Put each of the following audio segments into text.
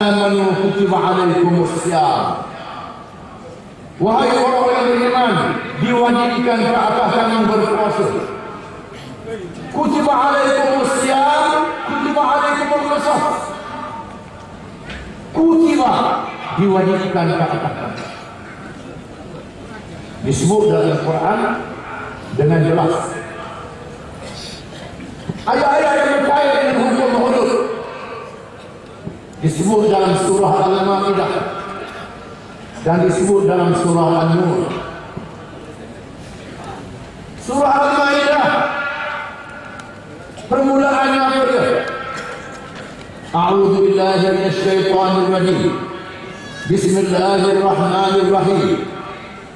amanu kutiba alaikumus siyam Wahai orang yang beriman diwajibkan ke atas kamu berpuasa. Kutiba alaikumus siyam kutiba alaikumul qisas Kutiba diwajibkan ke atas kamu Disebut dalam Al-Quran dengan jelas. Ayat-ayat yang berkait dengan hukum hudud disebut dalam surah Al-Ma'idah dan disebut dalam surah An-Nur. Surah Al-Ma'idah permulaannya apa dia? A'udzu billahi minasy syaithanir rajim. Bismillahirrahmanirrahim.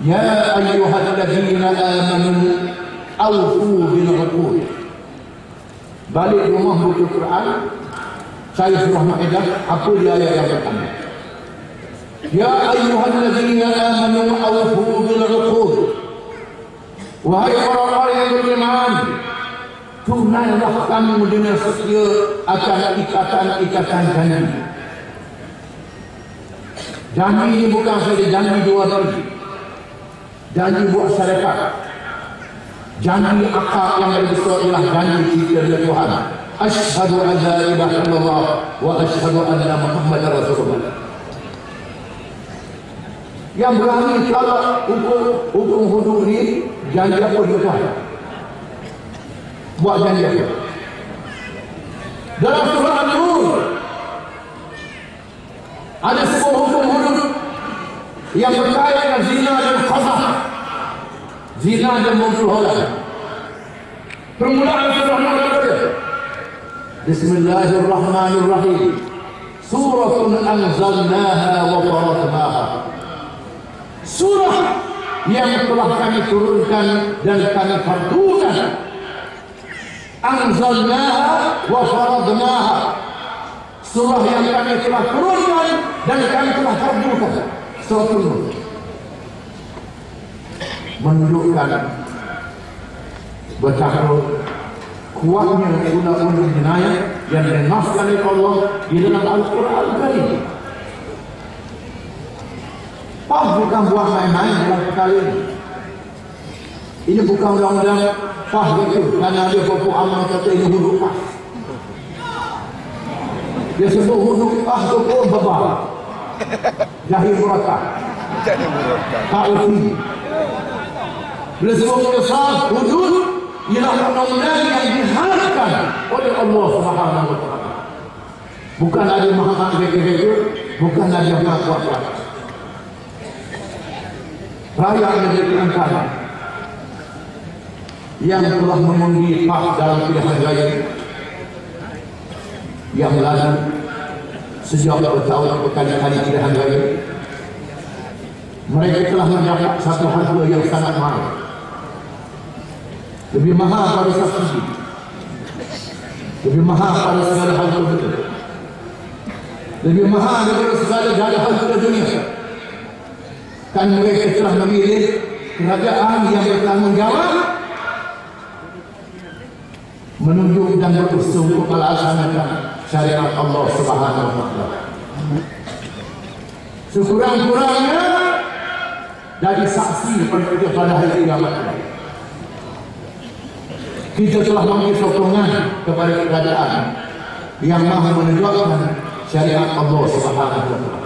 Ya ayyuhalladzina amanu awfu bil. Balik rumah buku Quran saya surah Maidah apa dia ayat yang pertama? Ya ayyuhallazina amanu awfu bil 'uqud. Wahai orang-orang yang beriman tunailah kamu dengan setia akan ikatan-ikatan janji. Janji ini bukan saja janji dua kali Janji buat syarikat. Janji akal yang lebih besar ialah janji kita dengan Tuhan Ashhadu an la ilaha illallah wa ashhadu anna Muhammadar Rasulullah. Yang berani kalau hukum hukum hudud ni janji apa dia buat? Buat janji apa? Dalam surah An-Nur ada sebuah hukum hudud yang berkait dengan zina dan qazah. Zina dan memperholah. Permulaan surah An-Nur apa بسم الله الرحمن الرحيم. سورة أنزلناها وفرضناها سورة يمطلح كمي تركا دل كمي فردونا أنزلناها وفرضناها سورة يمطلح كمي dan kami telah terbuka suatu menunjukkan betapa kuatnya undang-undang jenayah yang dinaskan oleh Allah di dalam Al-Quran Karim. PAS bukan buah main-main dalam perkara ini. Ini bukan undang-undang PAS itu kerana dia Bapak Amal kata ini hudud PAS. Dia sebut hudud PAS itu pun bebal. Jahil murakat. Jahil murakat. Tak. Bila sebut hudud hudud ialah undang-undang yang Allah Subhanahu wa taala. Bukan ada maha rega-rega, bukan ada maha kuasa. Raya negeri antara yang telah mengundi hak dalam pilihan raya yang lalu sejak bertahun berkali-kali pilihan raya mereka telah mendapat satu harga yang sangat mahal lebih mahal pada subsidi lebih mahal pada segala hal betul lebih mahal daripada segala segala hal pada dunia kan mereka telah memilih kerajaan yang bertanggungjawab menunjuk dan berusung untuk melaksanakan syariat Allah Subhanahu wa taala. Sekurang-kurangnya dari saksi pada hari kiamat. Kita telah memberi sokongan kepada kerajaan yang mahu menunjukkan syariat Allah Subhanahu